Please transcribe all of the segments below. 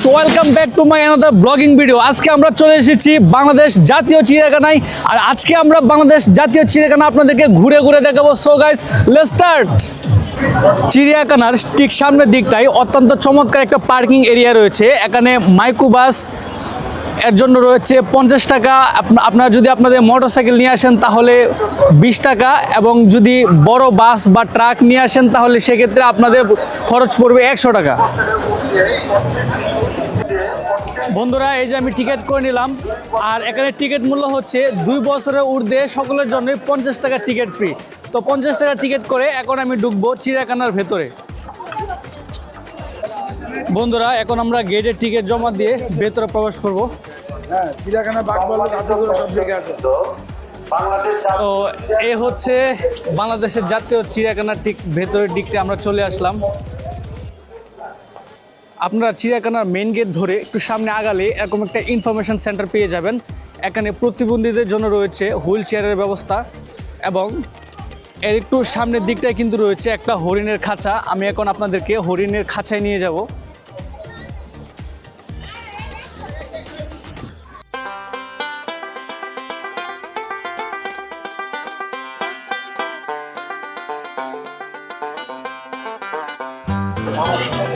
Guys welcome back to my another blogging video আজকে আমরা চলে এসেছি বাংলাদেশ জাতীয় চিড়িয়াখানায়। আর আজকে আমরা বাংলাদেশ জাতীয় চিড়িয়াখানা আপনাদেরকে ঘুরে ঘুরে দেখাবো। সো গাইস লেটস স্টার্ট চিড়িয়াখানার ঠিক সামনের দিকটায় অত্যন্ত চমৎকার একটা পার্কিং এরিয়া রয়েছে। এখানে মাইক্রোবাস এর জন্য রয়েছে পঞ্চাশ টাকা। আপ- আপনারা যদি আপনাদের মোটরসাইকেল নিয়ে আসেন তাহলে বিশ টাকা এবং যদি বড় বাস বা ট্রাক নিয়ে আসেন তাহলে সেক্ষেত্রে আপনাদের খরচ পড়বে একশো টাকা। বন্ধুরা এই যে আমি টিকিট করে নিলাম। আর এখানে টিকিট মূল্য হচ্ছে দুই বছরের ঊর্ধ্বে সকলের জন্যই পঞ্চাশ টাকা টিকিট ফ্রি তো পঞ্চাশ টাকা টিকিট করে এখন আমি ঢুকবো চিড়িয়াখানার ভেতরে। বন্ধুরা এখন আমরা গেটের টিকিট জমা দিয়ে ভেতরে প্রবেশ করব। হ্যাঁ তো এ হচ্ছে বাংলাদেশের জাতীয় চিড়িয়াখানার ঠিক ভেতরের দিকটা আমরা চলে আসলাম। আপনারা চিড়িয়াখানার মেন গেট ধরে একটু সামনে আগালে এরকম একটা ইনফরমেশন সেন্টার পেয়ে যাবেন। এখানে প্রতিবন্ধীদের জন্য রয়েছে হুইল চেয়ারের ব্যবস্থা এবং এর একটু সামনের দিকটায় কিন্তু রয়েছে একটা হরিণের খাঁচা। আমি এখন আপনাদেরকে হরিণের খাঁচায় নিয়ে যাব।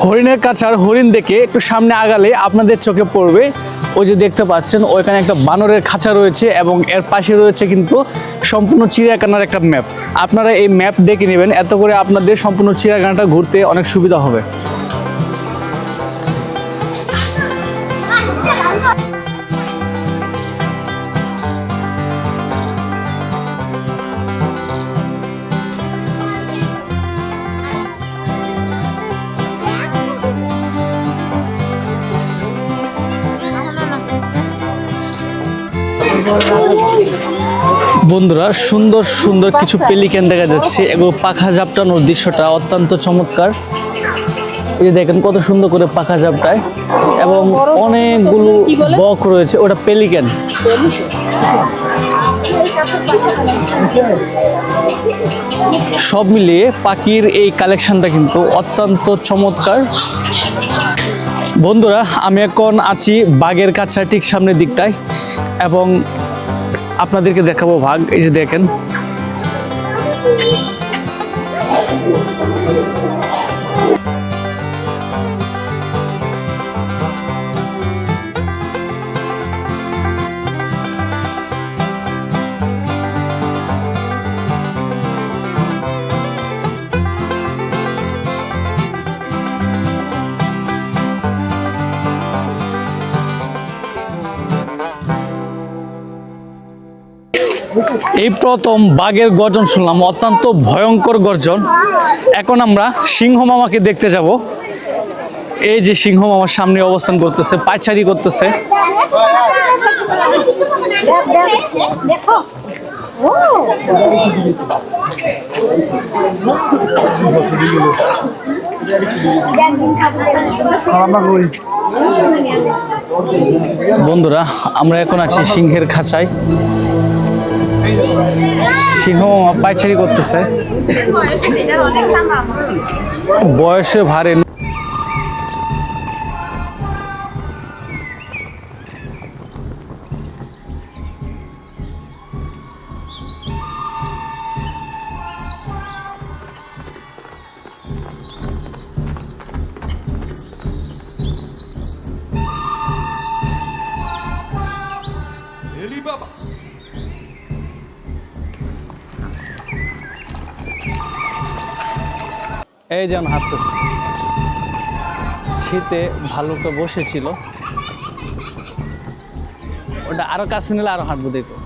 হরিণের কাছার হরিণ দেখে একটু সামনে আগালে আপনাদের চোখে পড়বে। ওই যে দেখতে পাচ্ছেন, ওইখানে একটা বানরের খাঁচা রয়েছে এবং এর পাশে রয়েছে কিন্তু সম্পূর্ণ চিড়িয়াখানার একটা ম্যাপ। আপনারা এই ম্যাপ দেখে নেবেন, এত করে আপনাদের সম্পূর্ণ চিড়িয়াখানাটা ঘুরতে অনেক সুবিধা হবে। বন্ধুরা সুন্দর সুন্দর কিছু পেলিকেন দেখা যাচ্ছে। এগুলো পাখা ঝাপটানোর দৃশ্যটা অত্যন্ত চমৎকার। এই দেখেন কত সুন্দর করে পাখা ঝাপটায়। এবং অনেকগুলো বক রয়েছে ওটা পেলিকেন। সব মিলিয়ে পাখির এই কালেকশনটা কিন্তু অত্যন্ত চমৎকার। বন্ধুরা আমি এখন আছি বাঘের কাছা ঠিক সামনের দিকটায়। এবং আপনাদেরকে দেখাবো ভাগ। এই যে দেখেন। এই প্রথম বাঘের গর্জন শুনলাম, অত্যন্ত ভয়ঙ্কর গর্জন। এখন আমরা সিংহ মামাকে দেখতে যাব। এই যে সিংহ মামার সামনে অবস্থান করতেছে, পায়চারি করতেছে। বন্ধুরা, আমরা এখন আছি সিংহের খাঁচায়। সিংহ পাইছারি করতেছে। বয়সে ভারে এই যেমন হাঁটতেছে। শীতে ভালো তো বসেছিল। ওটা আরও কাছে নিলে আরও হাঁটবো দেখো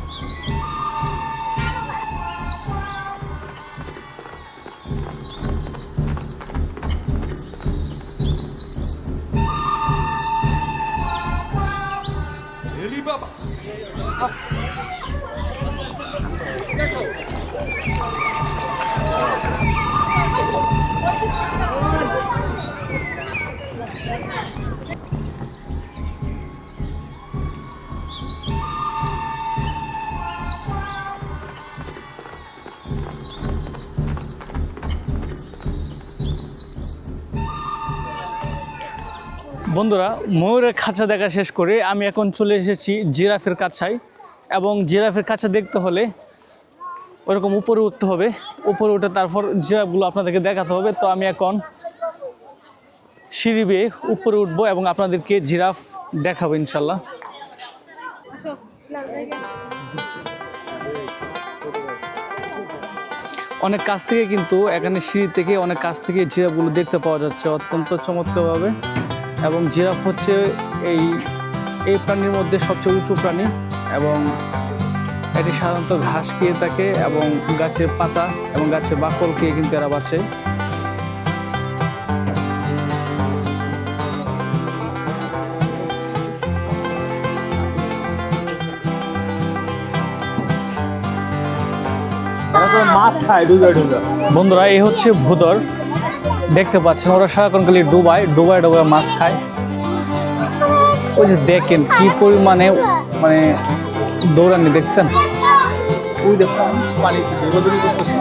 বন্ধুরা, ময়ূরের খাঁচা দেখা শেষ করে আমি এখন চলে এসেছি জিরাফের কাছায় এবং জিরাফের কাছা দেখতে হলে ওরকম উপরে উঠতে হবে। উপরে উঠে তারপর জিরাফগুলো আপনাদেরকে দেখাতে হবে। তো আমি এখন সিঁড়ি বেয়ে উপরে উঠবো এবং আপনাদেরকে জিরাফ দেখাবো ইনশাল্লাহ। অনেক কাছ থেকে কিন্তু এখানে সিঁড়ি থেকে অনেক কাছ থেকে জিরাফগুলো দেখতে পাওয়া যাচ্ছে অত্যন্ত চমৎকারভাবে। এবং জিরাফ হচ্ছে এই এই প্রাণীর মধ্যে সবচেয়ে উঁচু প্রাণী এবং এটি সাধারণত ঘাস খেয়ে থাকে এবং গাছের পাতা এবং গাছের বাকল খেয়ে কিন্তু এরা বাঁচে। মাছ খায় ডুবে ডুবে বন্ধুরা এই হচ্ছে ভুদর দেখতে পাচ্ছেন, ওরা সারাক্ষণ খালি ডুবায় ডুবায় ডুবায় মাছ খায়। ওই যে দেখেন কি পরিমাণে মানে দৌড়ানি দেখছেন? ওই দেখুন পানি, দৌড়াদৌড়ি করতেছে।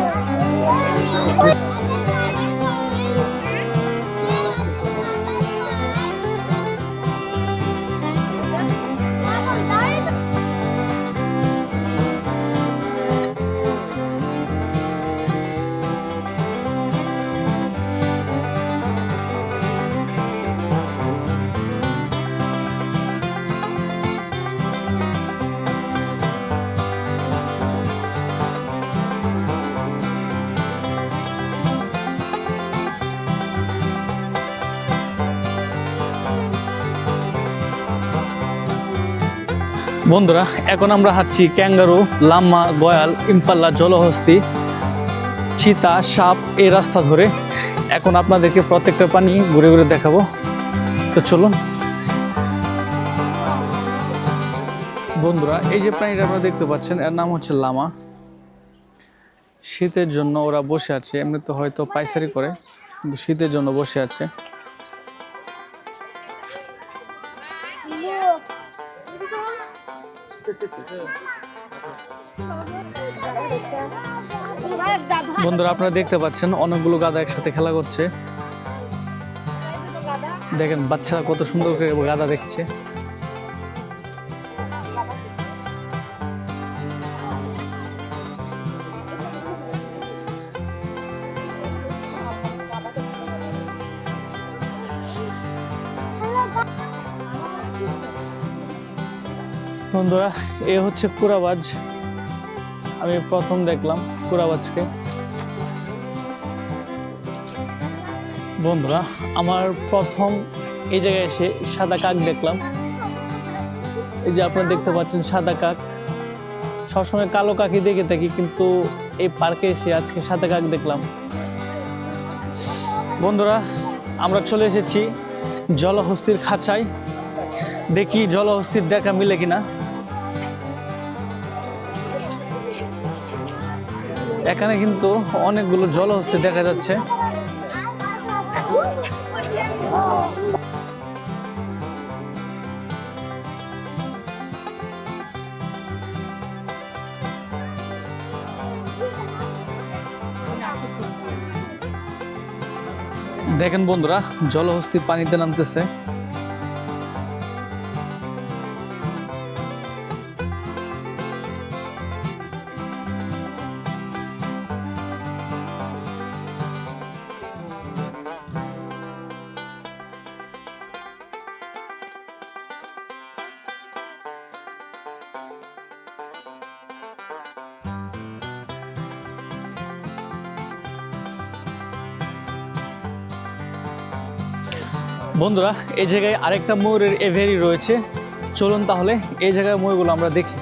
বন্ধুরা, এখন আমরা হাঁটছি ক্যাঙ্গারু, লাম্মা, গয়াল, ইম্পাল্লা, জলহস্তি, চিতা, সাপ এই রাস্তা ধরে। এখন আপনাদেরকে প্রত্যেকটা পানি ঘুরে ঘুরে দেখাবো। তো চলুন। বন্ধুরা, এই যে প্রাণীটা আপনারা দেখতে পাচ্ছেন, এর নাম হচ্ছে লামা। শীতের জন্য ওরা বসে আছে, এমনিতে হয়তো পাইসারি করে, কিন্তু শীতের জন্য বসে আছে। বন্ধুরা, আপনারা দেখতে পাচ্ছেন, অনেকগুলো গাদা একসাথে খেলা করছে। দেখেন, বাচ্চারা কত সুন্দর করে গাদা দেখছে। বন্ধুরা, এ হচ্ছে কুরাবাজ। আমি প্রথম দেখলাম কুরাবাজকে। বন্ধুরা, আমার প্রথম এই জায়গায় এসে সাদা কাক দেখলাম। এই যে আপনারা দেখতে পাচ্ছেন সাদা কাক। সবসময় কালো কাকি দেখে থাকি, কিন্তু এই পার্কে এসে আজকে সাদা কাক দেখলাম। বন্ধুরা, আমরা চলে এসেছি জলহস্তির খাঁচায়। দেখি জলহস্তির দেখা মিলে কিনা। এখানে কিন্তু অনেকগুলো জলহস্তি দেখা যাচ্ছে। দেখেন বন্ধুরা জলহস্তি পানিতে নামতেছে। বন্ধুরা এই জায়গায় আরেকটা ময়ূরের এভেরি রয়েছে। চলুন তাহলে এই জায়গায় ময়ূরগুলো আমরা দেখি।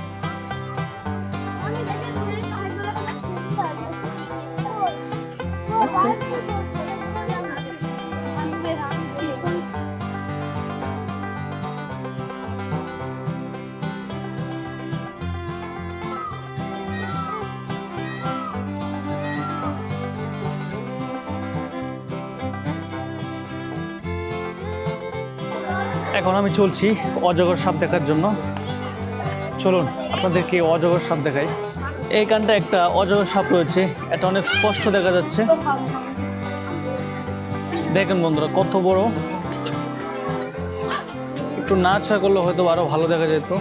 এখন আমি চলছি অজগর সাপ দেখার জন্য। চলুন, আপনাদেরকে অজগর সাপ দেখাই। এই কানটা একটা অজগর সাপ রয়েছে, এটা অনেক স্পষ্ট দেখা যাচ্ছে। দেখেন বন্ধুরা, কত বড়। একটু নাচা করলে হয়তো আরও ভালো দেখা যেত।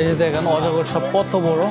এই যে দেখেন, অজগর সব কত বড়।